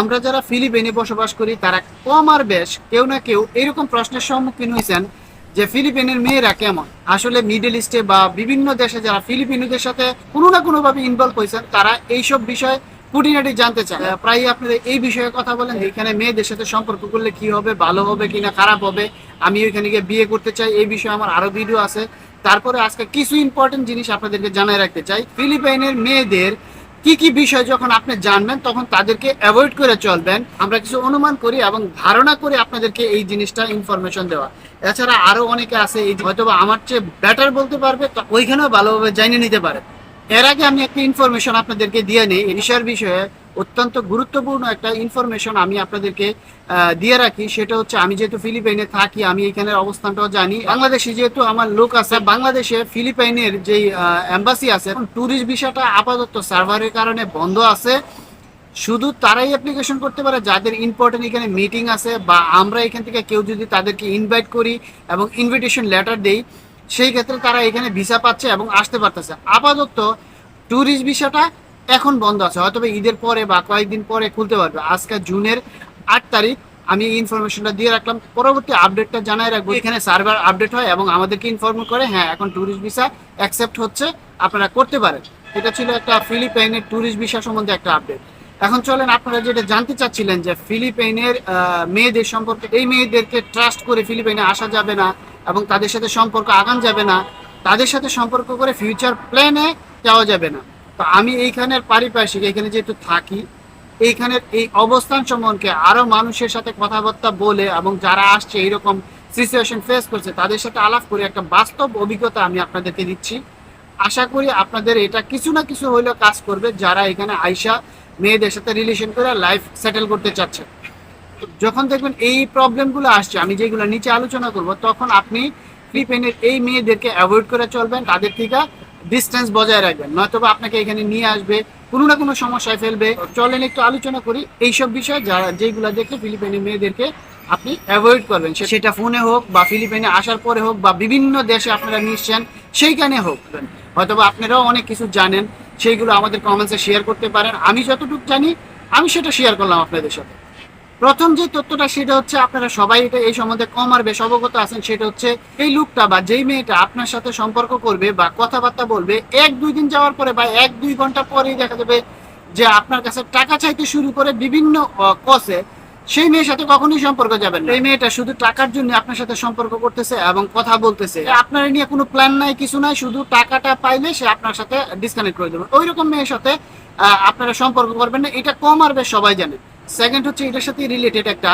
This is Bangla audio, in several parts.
আমরা যারা ফিলিপিনে বসবাস করি তারা কম আর বেশ কেউ না কেউ এরকম প্রশ্নের সম্মুখীন হয়েছেন যে ফিলিপিনের মেয়েরা কেমন। আসলে মিডল ইস্টে বা বিভিন্ন দেশে যারা ফিলিপিনোদের সাথে কোনো না কোনো ভাবে ইনভলভ হয়েছেন তারা এইসব বিষয়ে খুঁটিনাটি জানতে চায়। আহ, প্রায়ই আপনারা এই বিষয়ে কথা বলেন এখানে মেয়েদের সাথে সম্পর্ক করলে কি হবে ভালো হবে কিনা খারাপ হবে? আমি ওইখানে গিয়ে বিয়ে করতে চাই এই বিষয়ে আমার আরও ভিডিও আছে। তারপরে আজকে কিছু ইম্পর্টেন্ট জিনিস আপনাদেরকে জানাই রাখতে চাই। ফিলিপাইনের মেয়েদের কি কি বিষয় যখন আপনি জানবেন, তখন তাদেরকে অ্যাভয়েড করে চলবেন। আমরা কিছু অনুমান করি এবং ধারণা করে আপনাদেরকে এই জিনিসটা ইনফরমেশন দেওয়া। এছাড়া আরও অনেকে আছে, এই হয়তো আমার চেয়ে বেটার বলতে পারবে ওইখানেও ভালোভাবে জানিয়ে নিতে পারে। এর আগে আমি একটা ইনফরমেশন আপনাদেরকে দিয়ে নিই। এই বিষয়ের বিষয়ে অত্যন্ত গুরুত্বপূর্ণ একটা ইনফরমেশন আমি আপনাদেরকে দিয়ে রাখি। সেটা হচ্ছে আমি যেহেতু ফিলিপাইনে থাকি, আমি এখানের অবস্থানটাও জানি। বাংলাদেশে যেহেতু আমার লোক আছে, বাংলাদেশে ফিলিপাইনের যে এম্বাসি আছে ট্যুরিস্ট ভিসাটা আপাতত সার্ভারের কারণে বন্ধ আছে। শুধু তারাই অ্যাপ্লিকেশন করতে পারে, যাদের ইম্পর্টেন্ট এখানে মিটিং আছে বা আমরা এখান থেকে কেউ যদি তাদেরকে ইনভাইট করি এবং ইনভিটেশন লেটার দেই, সেই ক্ষেত্রে তারা এখানে ভিসা পাচ্ছে এবং আসতে পারতেছে। আপাতত ট্যুরিস্ট ভিসাটা এখন বন্ধ আছে। হয়তো ঈদের পরে বা কয়েকদিন পরে খুলতে পারবে। আজকে জুনের আট তারিখ আমি ইনফরমেশনটা দিয়ে রাখলাম। পরবর্তী আপডেটটা জানাই রাখব। এখানে সার্ভার আপডেট হয় এবং আমাদেরকে ইনফর্ম করে হ্যাঁ এখন ট্যুরিস্ট ভিসা অ্যাকসেপ্ট হচ্ছে, আপনারা করতে পারেন। এটা ছিল একটা ফিলিপাইনের ট্যুরিস্ট ভিসা সম্বন্ধে একটা আপডেট এখন চলেন, আপনারা যেটা জানতে চাচ্ছিলেন যে ফিলিপাইনের মেয়েদের সম্পর্কে, এই মেয়েদেরকে ট্রাস্ট করে ফিলিপাইনে আসা যাবে না এবং তাদের সাথে সম্পর্ক আগান যাবে না, তাদের সাথে সম্পর্ক করে ফিউচার প্ল্যানে যাওয়া যাবে না। তো আমি এইখানের পারিপার্শ্বিক এখানে যেহেতু থাকি, এইখানের এই অবস্থান সম্পর্কে আরও মানুষের সাথে কথাবার্তা বলে এবং যারা আসছে এইরকম সিচুয়েশন ফেস করছে, তাদের সাথে আলাপ করে একটা বাস্তব অভিজ্ঞতা আমি আপনাদেরকে দিচ্ছি। আশা করি আপনাদের এটা কিছু না কিছু হইলেও কাজ করবে যারা এখানে আইসা মেয়েদের সাথে রিলেশন করে লাইফ সেটেল করতে চাচ্ছে। যখন দেখবেন এই প্রবলেমগুলো আসছে, আমি যেগুলো নিচে আলোচনা করব, তখন আপনি ফিলিপাইনের এই মেয়েদেরকে অ্যাভয়েড করে চলবেন, তাদের থেকে ডিস্টেন্স বজায় রাখবেন। নয়তোবা আপনাকে এখানে নিয়ে আসবে, কোনো না কোনো সমস্যায় ফেলবে। চলেন একটু আলোচনা করি। এইসব বিষয় যারা যেগুলো দেখে ফিলিপাইনের মেয়েদেরকে আপনি অ্যাভয়েড করবেন। সেটা ফোনে হোক বা ফিলিপাইনে আসার পরে হোক বা বিভিন্ন দেশে আপনারা নিচ্ছেন সেইখানে হোক। হয়তোবা আপনারাও অনেক কিছু জানেন, সেইগুলো আমাদের কমেন্টসে শেয়ার করতে পারেন। আমি যতটুকু জানি, আমি সেটা শেয়ার করলাম আপনাদের সাথে। প্রথম যে তথ্যটা, সেটা হচ্ছে আপনারা সবাই এটা এই সম্বন্ধে কম আর বেশ অবগত আছেন, সেটা হচ্ছে এই লোকটা বা যেই মেয়েটা আপনার সাথে সম্পর্ক করবে বা কথাবার্তা বলবে, এক দুই দিন যাওয়ার পরে বা এক দুই ঘণ্টা পরেই দেখা যাবে যে আপনার কাছে টাকা চাইতে শুরু করে বিভিন্ন কসে সেই মেয়ের সাথে কখনোই সম্পর্ক যাবেন না। এই মেয়েটা শুধু টাকার জন্য আপনার সাথে সম্পর্ক করতেছে এবং কথা বলতেছে। আপনার নিয়ে কোনো প্ল্যান নাই, কিছু নাই, শুধু টাকাটা পাইলে সে আপনার সাথে ডিসকানেক্ট করে দেবে। ওই রকম মেয়ের সাথে আপনারা সম্পর্ক করবেন না, এটা কম আর বেশ সবাই জানে। সেকেন্ড হচ্ছে এটার সাথে রিলেটেড একটা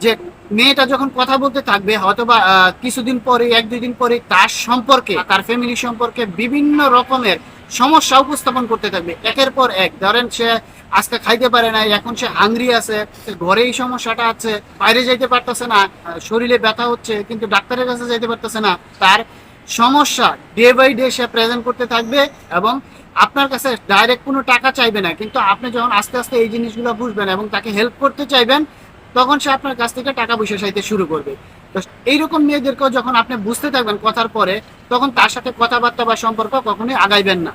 যে মেয়েটা যখন কথা বলতে থাকবে হয়তোবা আহ, কিছুদিন পরে এক দুই দিন পরে তার সম্পর্কে তার ফ্যামিলি সম্পর্কে বিভিন্ন রকমের সমস্যা উপস্থাপন করতে থাকবে। একের পর এক। ধরেন সে আজকে খাইতে পারে না এখন সে হাংরি আছে ঘরে এই সমস্যাটা আছে বাইরে যাইতে পারতেছে না শরীরে ব্যথা হচ্ছে কিন্তু ডাক্তারের কাছে যাইতে পারতেছে না। তার সমস্যা ডে বাই ডে সে প্রেজেন্ট করতে থাকবে এবং আপনার কাছে ডাইরেক্ট কোনো টাকা চাইবে না, কিন্তু আপনি যখন আস্তে আস্তে এই জিনিসগুলো বুঝবেন এবং তাকে হেল্প করতে চাইবেন, তখন সে আপনার কাছ থেকে টাকা পয়সা চাইতে শুরু করবে। তো এইরকম মেয়েদেরকেও যখন আপনি বুঝতে থাকবেন কথার পরে, তখন তার সাথে কথাবার্তা বা সম্পর্ক কখনোই আগাইবেন না।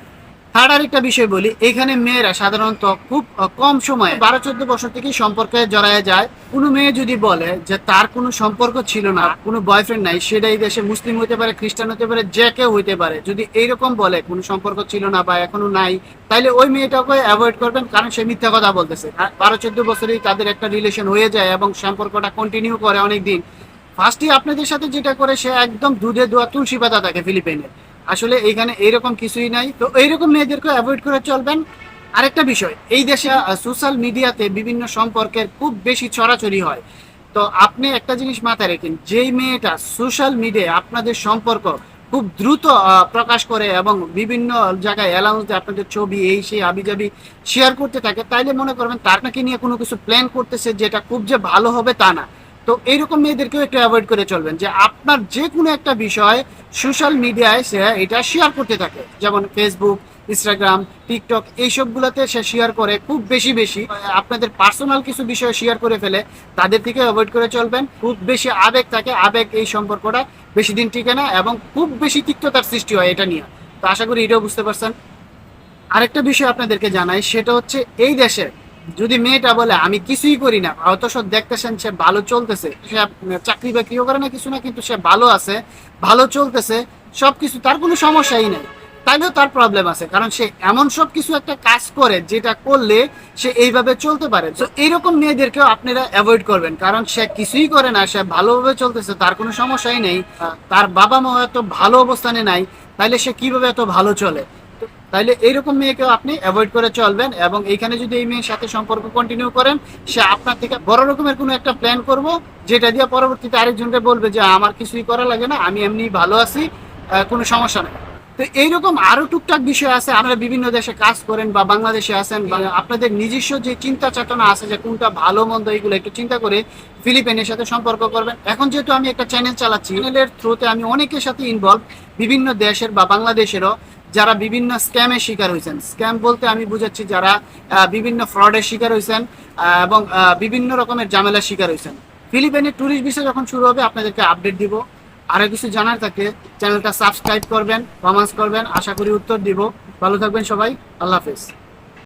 থার্ড আরেকটা বিষয় বলি, এখানে মেয়েরা সাধারণত খুব কম সময়ে বারো চোদ্দ বছর থেকে সম্পর্কে জড়ায় যায়। কোনো মেয়ে যদি বলে যে তার কোনো সম্পর্ক ছিল না, কোনো বয়ফ্রেন্ড নাই, সেটা এই দেশে মুসলিম হতে পারে, খ্রিস্টান হতে পারে, যে কেউ হইতে পারে, যদি এইরকম বলে কোনো সম্পর্ক ছিল না বা এখনও নাই, তাইলে ওই মেয়েটাকে অ্যাভয়েড করবেন, কারণ সে মিথ্যা কথা বলতেছে। বারো চোদ্দ বছরেই তাদের একটা রিলেশন হয়ে যায় এবং সম্পর্কটা কন্টিনিউ করে অনেক দিন ফার্স্টই আপনাদের সাথে যেটা করে, সে একদম দুধে দোয়া তুলসী পাতা থাকে ফিলিপাইনে। আসলে এইখানে এইরকম কিছুই নাই। তো এইরকম মেয়েদেরকে অ্যাভয়েড করে চলবেন। আরেকটা বিষয়, এই দেশে সোশ্যাল মিডিয়াতে বিভিন্ন সম্পর্কের খুব বেশি ছড়াছড়ি হয়। তো আপনি একটা জিনিস মাথায় রেখেন, যেই মেয়েটা সোশ্যাল মিডিয়ায় আপনাদের সম্পর্ক খুব দ্রুত প্রকাশ করে এবং বিভিন্ন জায়গায় অ্যালাউন্স দিয়ে, আপনাদের ছবি, এই সেই আবিজাবি শেয়ার করতে থাকে, তাইলে মনে করবেন তার নাকি নিয়ে কোনো কিছু প্ল্যান করতেছে যেটা খুব যে ভালো হবে তা না। তো এইরকম মেয়েদেরকেও একটু অ্যাভয়েড করে চলবেন যে আপনার যে কোনো একটা বিষয় সোশ্যাল মিডিয়ায় সে এটা শেয়ার করতে থাকে। যেমন ফেসবুক ইনস্টাগ্রাম টিকটক এইসবগুলোতে সে শেয়ার করে খুব বেশি বেশি। আপনাদের পার্সোনাল কিছু বিষয় শেয়ার করে ফেলে, তাদের থেকে অ্যাভয়েড করে চলবেন। খুব বেশি আবেগ থাকে, আবেগ এই সম্পর্কটা বেশি দিন টিকে না এবং খুব বেশি তিক্ততার সৃষ্টি হয় এটা নিয়ে। তো আশা করি এটাও বুঝতে পারছেন। আরেকটা বিষয় আপনাদেরকে জানাই, সেটা হচ্ছে এই দেশে যদি মেয়েটা বলে, আমি কিছুই করি না অথচ দেখতেছেন সে ভালো চলতেছে, সে চাকরি বাকরিও করে না কিছু না, কিন্তু সে ভালো আছে, ভালো চলতেছে, সবকিছু, তার কোনো সমস্যাই নেই। তাইলেও তার প্রবলেম আছে, কারণ সে এমন সব কিছু একটা কাজ করে, যেটা করলে সে এইভাবে চলতে পারে। তো এইরকম মেয়েদেরকেও আপনারা অ্যাভয়েড করবেন, কারণ সে কিছুই করে না, সে ভালোভাবে চলতেছে, তার কোনো সমস্যাই নেই, তার বাবা মা এত ভালো অবস্থানে নাই, তাইলে সে কীভাবে এত ভালো চলে? তাইলে এইরকম মেয়েকেও আপনি অ্যাভয়েড করে চলবেন এবং এইখানে যদি এই মেয়ের সাথে সম্পর্ক কন্টিনিউ করেন সে আপনার থেকে বড় রকমের কোনো একটা প্ল্যান করব যেটা দিয়ে পরবর্তীতে আরেকজনকে বলবে যে আমার কিছুই করা লাগে না আমি এমনি ভালো আছি কোনো সমস্যা নেই। তো এইরকম আরও টুকটাক বিষয় আছে আপনারা বিভিন্ন দেশে কাজ করেন বা বাংলাদেশে আছেন বা আপনাদের নিজস্ব যে চিন্তা চেতনা আছে যে কোনটা ভালো মন্দ এগুলো একটু চিন্তা করে ফিলিপিনের সাথে সম্পর্ক করবেন। এখন যেহেতু আমি একটা চ্যানেল চালাচ্ছি চ্যানেলের থ্রুতে আমি অনেকের সাথে ইনভলভ বিভিন্ন দেশের বা বাংলাদেশেরও যারা বিভিন্ন স্ক্যামের শিকার হয়েছেন। স্ক্যাম বলতে আমি বুঝাচ্ছি যারা বিভিন্ন ফ্রডের শিকার হয়েছেন এবং বিভিন্ন রকমের ঝামেলার শিকার হয়েছেন। ফিলিপাইনের ট্যুরিস্ট বিষয় যখন শুরু হবে, আপনাদেরকে আপডেট দিব। আরও কিছু জানার থাকে চ্যানেলটা সাবস্ক্রাইব করবেন কমেন্টস করবেন, আশা করি উত্তর দিব। ভালো থাকবেন সবাই, আল্লাহ হাফেজ।